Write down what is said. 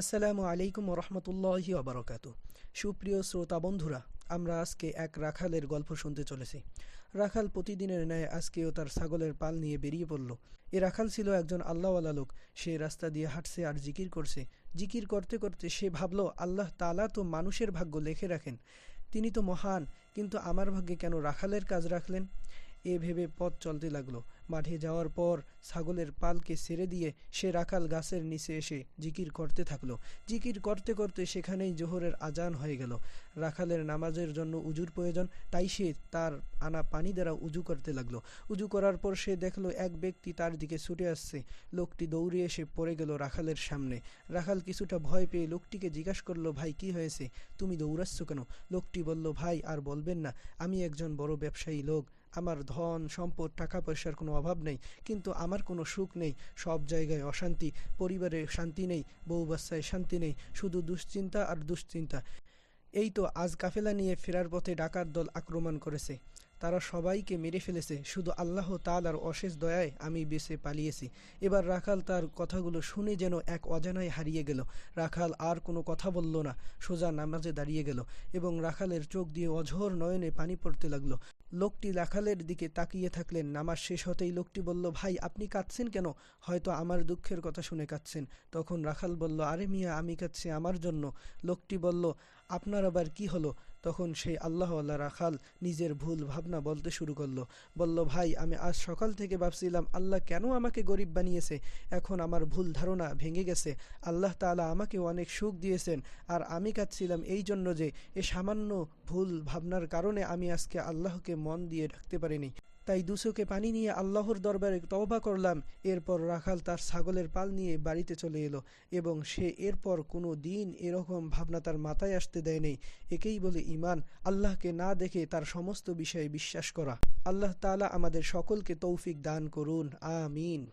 আসসালামু আলাইকুম রহমতুল্লাহি আবরকাত সুপ্রিয় শ্রোতা বন্ধুরা, আমরা আজকে এক রাখালের গল্প শুনতে চলেছি। রাখাল প্রতিদিনের ন্যায় আজকেও তার ছাগলের পাল নিয়ে বেরিয়ে পড়ল। এ রাখাল ছিল একজন আল্লাহওয়ালা লোক। সে রাস্তা দিয়ে হাঁটছে আর জিকির করছে। জিকির করতে করতে সে ভাবল, আল্লাহ তালা তো মানুষের ভাগ্য লেখে রাখেন। তিনি তো মহান, কিন্তু আমার ভাগ্যে কেন রাখালের কাজ রাখলেন? এ ভেবে পথ চলতে লাগল। মাঠে যাওয়ার পর ছাগলের পালকে ছেড়ে দিয়ে সে রাখাল গাছের নিচে এসে জিকির করতে থাকল। জিকির করতে করতে সেখানেই জোহরের আজান হয়ে গেল। রাখালের নামাজের জন্য উজুর প্রয়োজন, তাই সে তার আনা পানি দ্বারা উজু করতে লাগল। উজু করার পর সে দেখল এক ব্যক্তি তার দিকে ছুটে আসছে। লোকটি দৌড়ে এসে পড়ে গেল রাখালের সামনে। রাখাল কিছুটা ভয় পেয়ে লোকটিকে জিজ্ঞাসা করল, ভাই, কি হয়েছে? তুমি দৌড়াচ্ছ কেন? লোকটি বলল, ভাই, আর বলবেন না। আমি একজন বড় ব্যবসায়ী লোক। আমার ধন, সম্পদ টাকা পয়সার কোনো অভাব নেই, কিন্তু আমার কোনো সুখ নেই। সব জায়গায় অশান্তি, পরিবারে শান্তি নেই, বউ বাচ্চায় শান্তি নেই, শুধু দুশ্চিন্তা আর দুশ্চিন্তা। এই তো আজ কাফেলা নিয়ে ফেরার পথে ডাকার দল আক্রমণ করেছে। তারা সবাইকে মেরে ফেলেছে। শুধু আল্লাহ তালার অশেষ দয়ায় আমি বেঁচে পালিয়েছি। এবার রাখাল তার কথাগুলো শুনে যেন এক অজানায় হারিয়ে গেল। রাখাল আর কোনো কথা বলল না। সোজা নামাজে দাঁড়িয়ে গেল এবং রাখালের চোখ দিয়ে অঝোর নয়নে পানি পড়তে লাগল। লোকটি রাখালের দিকে তাকিয়ে থাকলেন। নামাজ শেষ হতেই লোকটি বলল, ভাই, আপনি কাঁদছেন কেন? হয়তো আমার দুঃখের কথা শুনে কাঁদছেন। তখন রাখাল বলল, আরে মিয়া, আমি কাঁদছি আমার জন্য। লোকটি বলল, আপনার আবার কি হলো? তখন সেই আল্লাহ রাখাল নিজের ভুল ভাবনা বলতে শুরু করল। বলল, ভাই, আমি আজ সকাল থেকে ভাবছিলাম, আল্লাহ কেন আমাকে গরিব বানিয়েছে? এখন আমার ভুল ধারণা ভেঙে গেছে। আল্লাহ তালা আমাকে অনেক সুখ দিয়েছেন, আর আমি কাঁদছিলাম এই জন্য যে এ সামান্য ভুল ভাবনার কারণে আমি আজকে আল্লাহকে মন দিয়ে রাখতে পারিনি। তাই দুসুকে পানি নিয়ে আল্লাহর দরবারে তওবা করলাম। এরপর রাখাল তার ছাগলের পাল নিয়ে বাড়িতে চলে এলো এবং সে এরপর কোনো দিন এরকম ভাবনা তার মাথায় আসতে দেয়নি একেই বলে ইমান আল্লাহকে না দেখে তার সমস্ত বিষয়ে বিশ্বাস করা। আল্লাহ তালা আমাদের সকলকে তৌফিক দান করুন। আমিন।